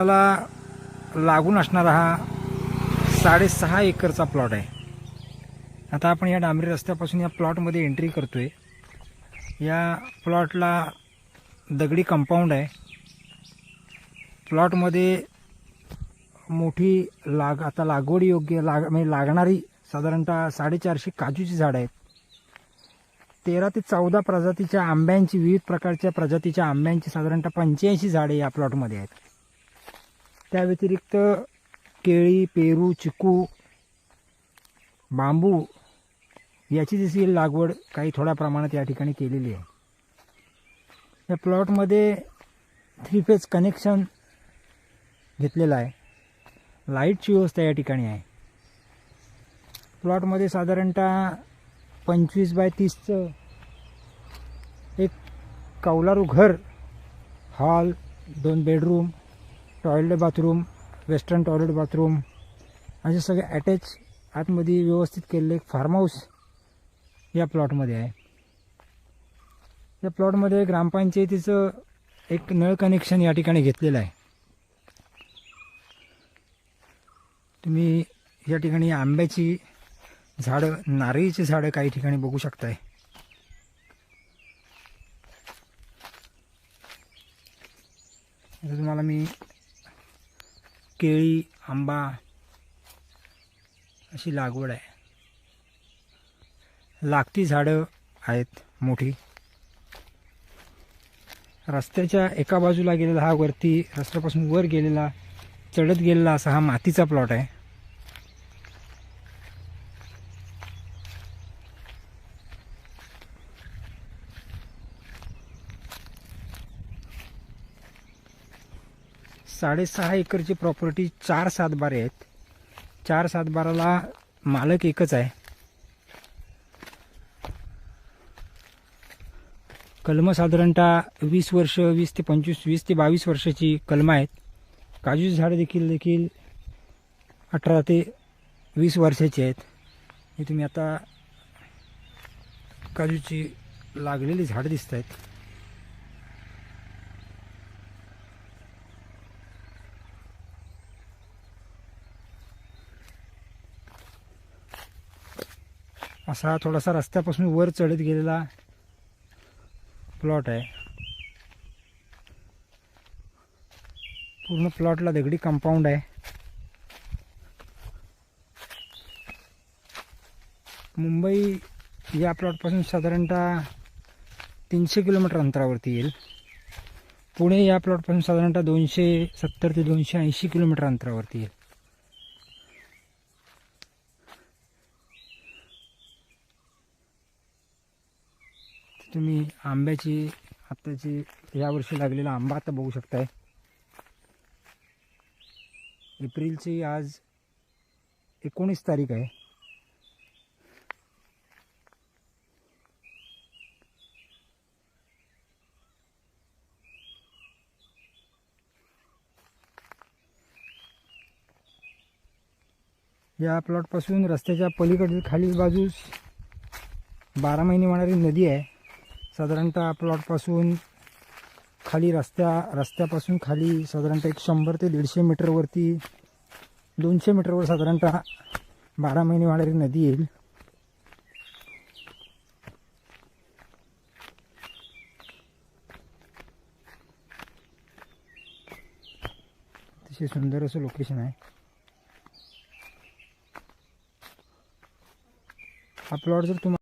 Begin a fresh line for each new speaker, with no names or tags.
मला लागून असणारा हा साडेसहा एकरचा प्लॉट आहे. आता आपण या डांबरी रस्त्यापासून या प्लॉटमध्ये एंट्री करतोय. या प्लॉटला दगडी कंपाऊंड आहे. प्लॉटमध्ये मोठी लाग आता लागवड योग्य लाग म्हणजे लागणारी साधारणतः साडेचारशे काजूची झाडं आहेत. तेरा ते चौदा प्रजातीच्या आंब्यांची विविध प्रकारच्या प्रजातीच्या आंब्यांची साधारणतः पंच्याऐंशी झाडे या प्लॉटमध्ये आहेत. त्या व्यतिरिक्त केळी पेरू चिकू बांबू याची देखील लागवड काही थोड्या प्रमाणात या ठिकाणी केलेली आहे. या प्लॉटमध्ये थ्री फेज कनेक्शन घेतलेलं आहे. लाईटची व्यवस्था या ठिकाणी आहे. प्लॉटमध्ये साधारणतः पंचवीस बाय तीसचं एक कौलारू घर हॉल दोन bedroom toilet bathroom western toilet bathroom असे सगळे अटॅच आतमध्ये व्यवस्थित केलेले एक फार्म हाऊस या प्लॉटमध्ये आहे. या प्लॉटमध्ये ग्रामपंचायतीचं एक नळ कनेक्शन या ठिकाणी घेतलेलं आहे. तुम्ही या ठिकाणी आंब्याची झाडं नारळीची झाडं काही ठिकाणी बघू शकताय. तुम्हाला मी केळी आंबा अशी लागवड आहे. लागती झाडं आहेत मोठी. रस्त्याच्या एका बाजूला गेलेला हा वरती रस्त्यापासून वर गेलेला चढत गेलेला असा हा मातीचा प्लॉट आहे. साडेसहा एकरची प्रॉपर्टी चार सातबारे आहेत. चार सातबाराला मालक एकच आहे. कलमं साधारणतः वीस वर्ष वीस ते पंचवीस वीस ते बावीस वर्षाची कलमं आहेत. काजूची झाडं देखील देखील अठरा ते वीस वर्षाची आहेत. हे तुम्ही आता काजूची लागलेली झाडं दिसत आहेत असा थोडासा रस्त्यापासून वर चढत गेलेला प्लॉट आहे. पूर्ण प्लॉटला दगडी कंपाऊंड आहे. मुंबई या प्लॉटपासून साधारणतः तीनशे किलोमीटर अंतरावरती येईल. पुणे या प्लॉटपासून साधारणतः दोनशे सत्तर ते दोनशे ऐंशी किलोमीटर अंतरावरती येईल. तुम्ही आंब्याची आत्ताची यावर्षी लागलेला आंबा आता बघू शकताय. एप्रिलची आज एकोणीस तारीख आहे. या प्लॉटपासून रस्त्याच्या पलीकडील खालील बाजूस बारा महिने वाहणारी नदी आहे. साधारणतः प्लॉटपासून खाली रस्त्या रस्त्यापासून खाली साधारणतः एक शंभर ते दीडशे मीटरवरती दोनशे मीटरवर साधारणतः बारा महिने वाढणारी नदी येईल. अतिशय सुंदर असं लोकेशन आहे. हा प्लॉट जर तुम्हाला